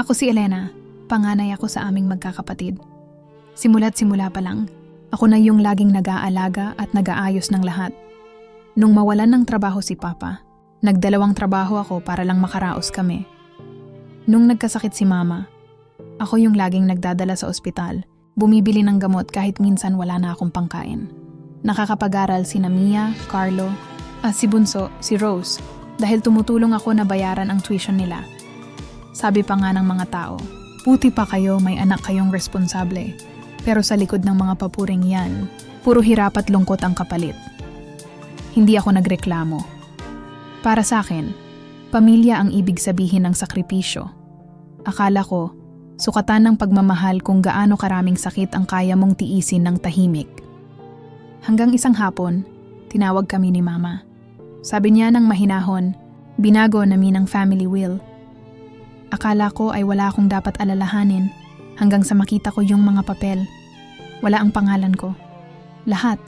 Ako si Elena. Panganay ako sa aming magkakapatid. Simula't simula pa lang, ako na yung laging nag-aalaga at nag-aayos ng lahat. Nung mawalan ng trabaho si Papa, nagdalawang trabaho ako para lang makaraos kami. Nung nagkasakit si Mama, ako yung laging nagdadala sa ospital, bumibili ng gamot kahit minsan wala na akong pangkain. Nakakapag-aral si Mia, Carlo, at si Bunso, si Rose, dahil tumutulong ako na bayaran ang tuition nila. Sabi pa nga ng mga tao, puti pa kayo may anak kayong responsable. Pero sa likod ng mga papuring yan, puro hirap at lungkot ang kapalit. Hindi ako nagreklamo. Para sa akin, pamilya ang ibig sabihin ng sakripisyo. Akala ko, sukatan ng pagmamahal kung gaano karaming sakit ang kaya mong tiisin ng tahimik. Hanggang isang hapon, tinawag kami ni Mama. Sabi niya ng mahinahon, binago namin ang family will. Akala ko ay wala akong dapat alalahanin hanggang sa makita ko yung mga papel. Wala ang pangalan ko. Lahat.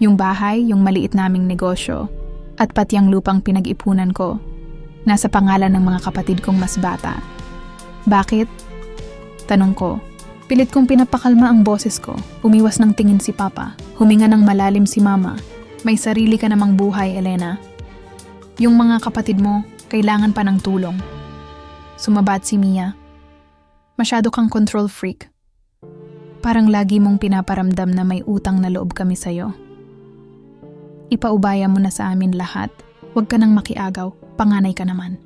Yung bahay, yung maliit naming negosyo, at pati ang lupang pinag-ipunan ko. Nasa pangalan ng mga kapatid kong mas bata. Bakit? Tanong ko. Pilit kong pinapakalma ang boses ko. Umiwas ng tingin si Papa. Huminga ng malalim si Mama. May sarili ka namang buhay, Elena. Yung mga kapatid mo, kailangan pa ng tulong. Sumabat si Mia. Masyado kang control freak. Parang lagi mong pinaparamdam na may utang na loob kami sa'yo. Ipaubaya mo na sa amin lahat. Huwag ka nang makiagaw, panganay ka naman.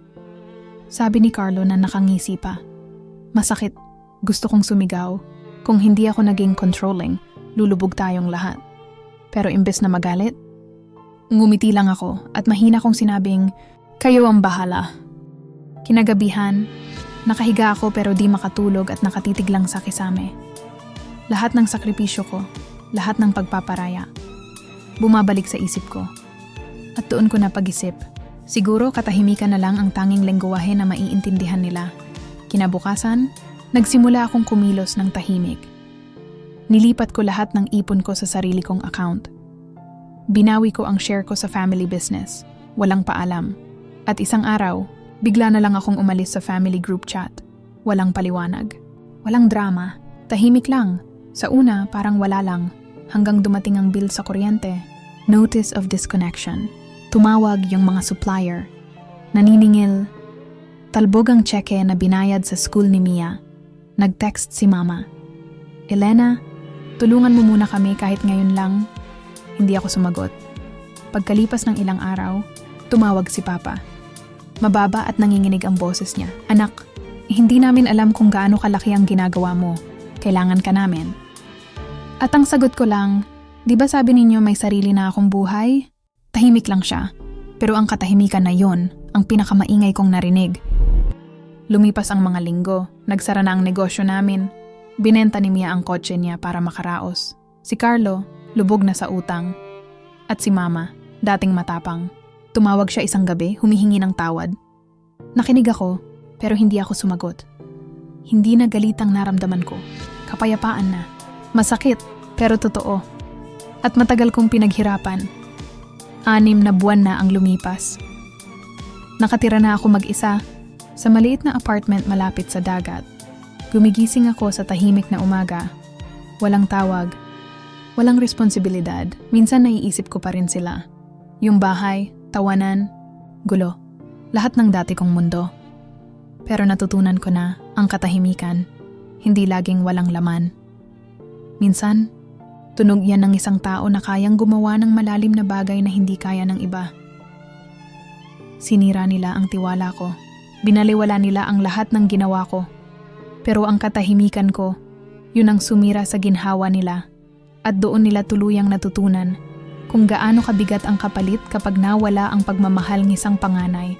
Sabi ni Carlo na nakangisi pa. Masakit, gusto kong sumigaw. Kung hindi ako naging controlling, lulubog tayong lahat. Pero imbes na magalit, ngumiti lang ako at mahina kong sinabing, kayo ang bahala. Kinagabihan, nakahiga ako pero di makatulog at nakatitig lang sa kisame. Lahat ng sakripisyo ko, lahat ng pagpaparaya, bumabalik sa isip ko. At doon ko napag-isip, siguro katahimikan na lang ang tanging lengguwahe na maiintindihan nila. Kinabukasan, nagsimula akong kumilos ng tahimik. Nilipat ko lahat ng ipon ko sa sarili kong account. Binawi ko ang share ko sa family business, walang paalam. At isang araw, bigla na lang akong umalis sa family group chat. Walang paliwanag. Walang drama. Tahimik lang. Sa una, parang wala lang. Hanggang dumating ang bill sa kuryente. Notice of disconnection. Tumawag yung mga supplier. Naniningil. Talbog ang cheque na binayad sa school ni Mia. Nag-text si Mama. Elena, tulungan mo muna kami kahit ngayon lang. Hindi ako sumagot. Pagkalipas ng ilang araw, tumawag si Papa. Mababa at nanginginig ang boses niya. Anak, hindi namin alam kung gaano kalaki ang ginagawa mo. Kailangan ka namin. At ang sagot ko lang, di ba sabi ninyo may sarili na akong buhay? Tahimik lang siya. Pero ang katahimikan na yon, ang pinakamaingay kong narinig. Lumipas ang mga linggo, nagsara na ang negosyo namin. Binenta ni Mia ang kotse niya para makaraos. Si Carlo, lubog na sa utang. At si Mama, dating matapang. Tumawag siya isang gabi, humihingi ng tawad. Nakinig ako, pero hindi ako sumagot. Hindi na galit ang naramdaman ko. Kapayapaan na. Masakit, pero totoo. At matagal kong pinaghirapan. Anim na buwan na ang lumipas. Nakatira na ako mag-isa sa maliit na apartment malapit sa dagat. Gumigising ako sa tahimik na umaga. Walang tawag. Walang responsibilidad. Minsan naiisip ko pa rin sila. Yung bahay, tawanan, gulo. Lahat ng dati kong mundo. Pero natutunan ko na ang katahimikan, hindi laging walang laman. Minsan, tunog yan ng isang tao na kayang gumawa ng malalim na bagay na hindi kaya ng iba. Sinira nila ang tiwala ko. Binaliwala nila ang lahat ng ginawa ko. Pero ang katahimikan ko, yun ang sumira sa ginhawa nila. At doon nila tuluyang natutunan kung gaano kabigat ang kapalit kapag nawala ang pagmamahal ng isang panganay.